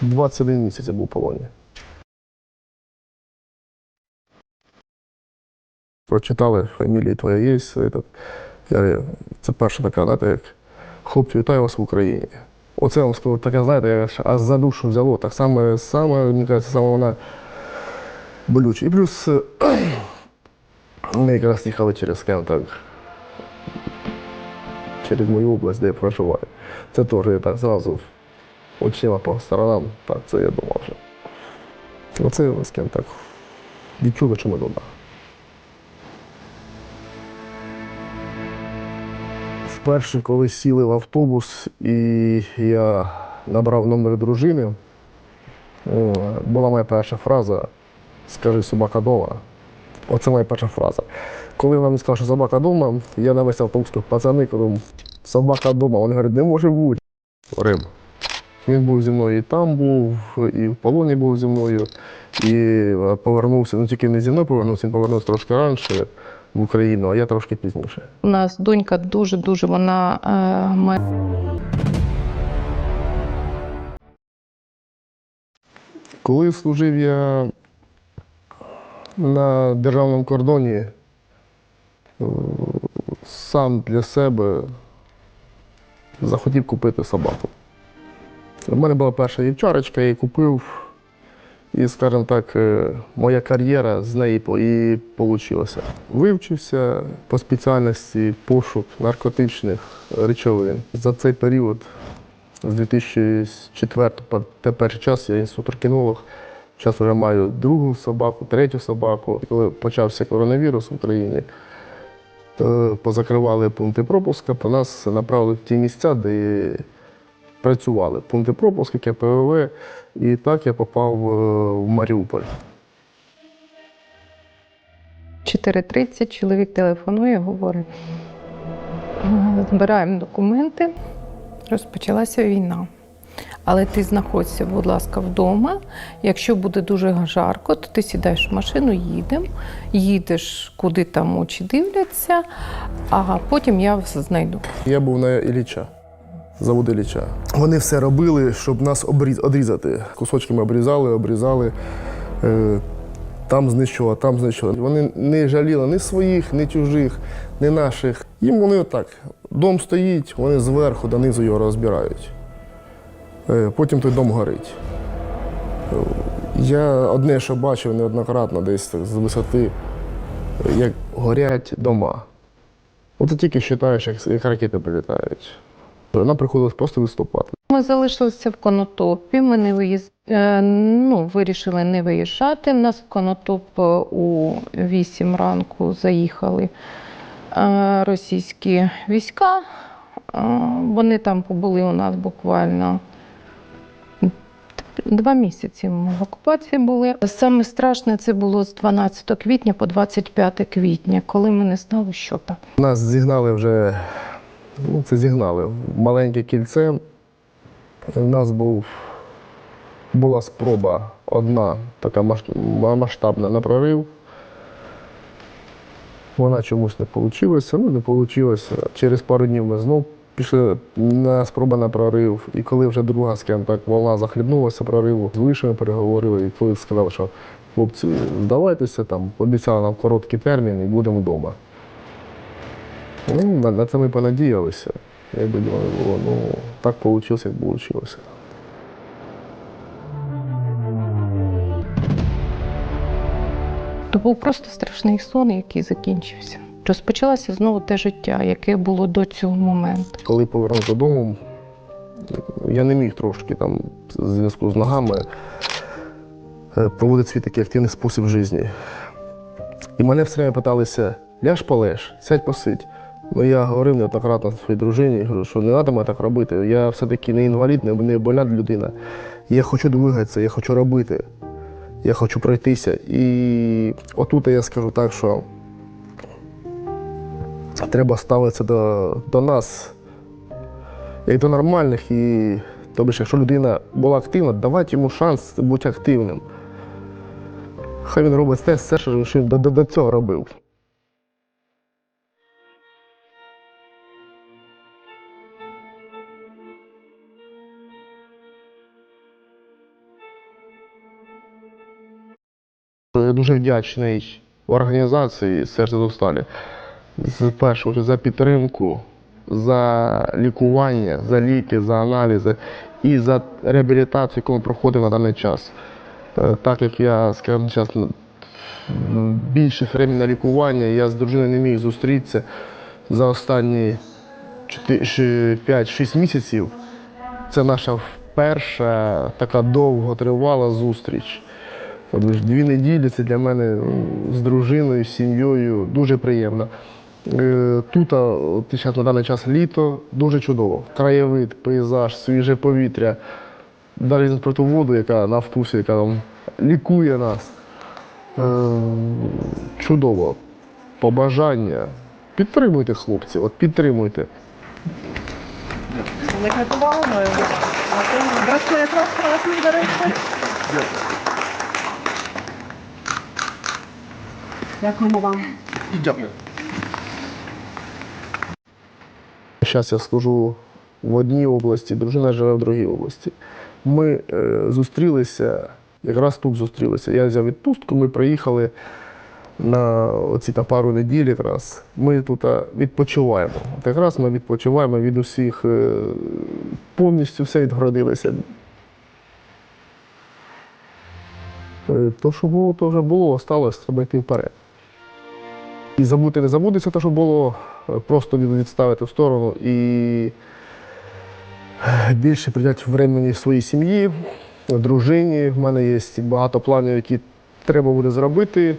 21 місяць я був в полоні. Прочитали, фамілія твоя є. Це перша така, знаєте, як хлопці, вітаю вас в Україні. Оце вам сказав, таке, знаєте, аж за душу взяло. Так само, саме, мені кажеться, саме вона болюча. І плюс ми якраз їхали через скажімо так, через мою область, де я проживаю. Це теж так зразу очима по сторонам, так це я думав вже. Оце з ким так відчули, що ми туди. Вперше, коли сіли в автобус і я набрав номер дружини, була моя перша фраза Скажи собака дома. Оце моя перша фраза. Коли вона мені сказала, що собака дома, я на весь автобус пацани, кажу, собака дома. Вони говорять, не може бути. Рим. Він був зі мною і там був, і в полоні був зі мною, і повернувся, ну тільки не зі мною повернувся, він повернувся трошки раніше в Україну, а я трошки пізніше. У нас донька дуже-дуже вона е, Коли служив я на державному кордоні, е, сам для себе захотів купити собаку. У мене була перша вівчарочка, я її купив, і, скажімо так, е, моя кар'єра з неї і вийшла. Вивчився по спеціальності пошук наркотичних речовин. За цей період з 2004 по теперішній час я інструктор-кінолог. Зараз вже маю другу собаку, третю собаку. Коли почався коронавірус в Україні, то позакривали пункти пропуска, по нас направили в ті місця, де працювали. Пункти пропуску, КПВВ. І так я попав е, в Маріуполь. 4.30, чоловік телефонує, говорить. «Е, Збираємо документи, розпочалася війна. Але ти знаходься, будь ласка, вдома. Якщо буде дуже жарко, то ти сідаєш в машину, їдемо, їдеш, куди там очі дивляться, а потім я знайду. Я був на Ілліча, завод Ілліча. Вони все робили, щоб нас обріз- одрізати. Кусочками обрізали, обрізали. Е, там знищували, там знищували. Вони не жаліли ні своїх, ні чужих, ні наших. Їм вони отак. Дом стоїть, вони зверху донизу його розбирають. Е, потім той дом горить. Я одне, що бачив неоднократно десь з висоти, як горять дома. От тільки вважаєш, як ракети прилітають. Нам приходилось просто виступати. Ми залишилися в Конотопі. Ми не виїз... е, ну, вирішили не виїжджати. У нас в Конотоп е, у 8 ранку заїхали е, російські війська. Вони там побули у нас буквально два місяці ми в окупації були. Саме страшне це було з 12 квітня по 25 квітня, коли ми не знали, що там. Нас зігнали вже, ну це зігнали в маленьке кільце. У нас був, була спроба одна така масштабна на прорив. Вона чомусь не вийшла, ну не вийшло. Через пару днів ми знов пішли на спроба на прорив. І коли вже друга, скажімо так, волна захлібнулася прориву, з вишами переговорили, і коли сказали, що хлопці, здавайтеся, там, обіцяли нам короткий термін і будемо вдома. Ну, на, це ми понадіялися. Якби діло не було. Ну, так вийшло, як вийшло. То був просто страшний сон, який закінчився. Розпочалося знову те життя, яке було до цього моменту. Коли повернув додому, я не міг трошки там в зв'язку з ногами е, проводити свій такий активний спосіб життя. І мене все время питалися, ляж полеж, сядь посидь. Ну я говорив неоднократно своїй дружині, говорю, що не треба мене так робити. Я все-таки не інвалід, не, больна людина. Я хочу двигатися, я хочу робити, я хочу пройтися. І отут я скажу так, що треба ставитися до, до нас як до нормальних. І тобто, якщо людина була активна, давайте йому шанс бути активним. Хай він робить те, все, що він до, до, до цього робив. Дуже вдячний організації Серце до сталі. З за підтримку, за лікування, за ліки, за аналізи і за реабілітацію, яку ми проходимо на даний час. Е, Так як я, скажімо м, більше времени на лікування, я з дружиною не міг зустрітися за останні 5-6 місяців. Це наша перша така довготривала зустріч. Ж Дві неділі це для мене ну, з дружиною, з сім'єю дуже приємно. Е, Тут, от зараз на даний час літо, дуже чудово. Краєвид, пейзаж, свіже повітря, навіть про ту воду, яка на вкусі, яка там лікує нас. Е, Чудово. Побажання. Підтримуйте хлопців, от підтримуйте. Закатували браслет вас класний, до речі. Дякуємо вам. Дякую. Зараз я служу в одній області, дружина живе в другій області. Ми е, зустрілися, якраз тут зустрілися. Я взяв відпустку, ми приїхали на оці та пару неділь якраз. Ми тут а, відпочиваємо. От якраз ми відпочиваємо від усіх, е, повністю все відгородилося. Е, То, що було, то вже було, осталось, треба йти вперед. І забути не забудеться те, що було, е, просто від- відставити в сторону і е, більше приділяти времени своїй сім'ї, дружині. В мене є багато планів, які треба буде зробити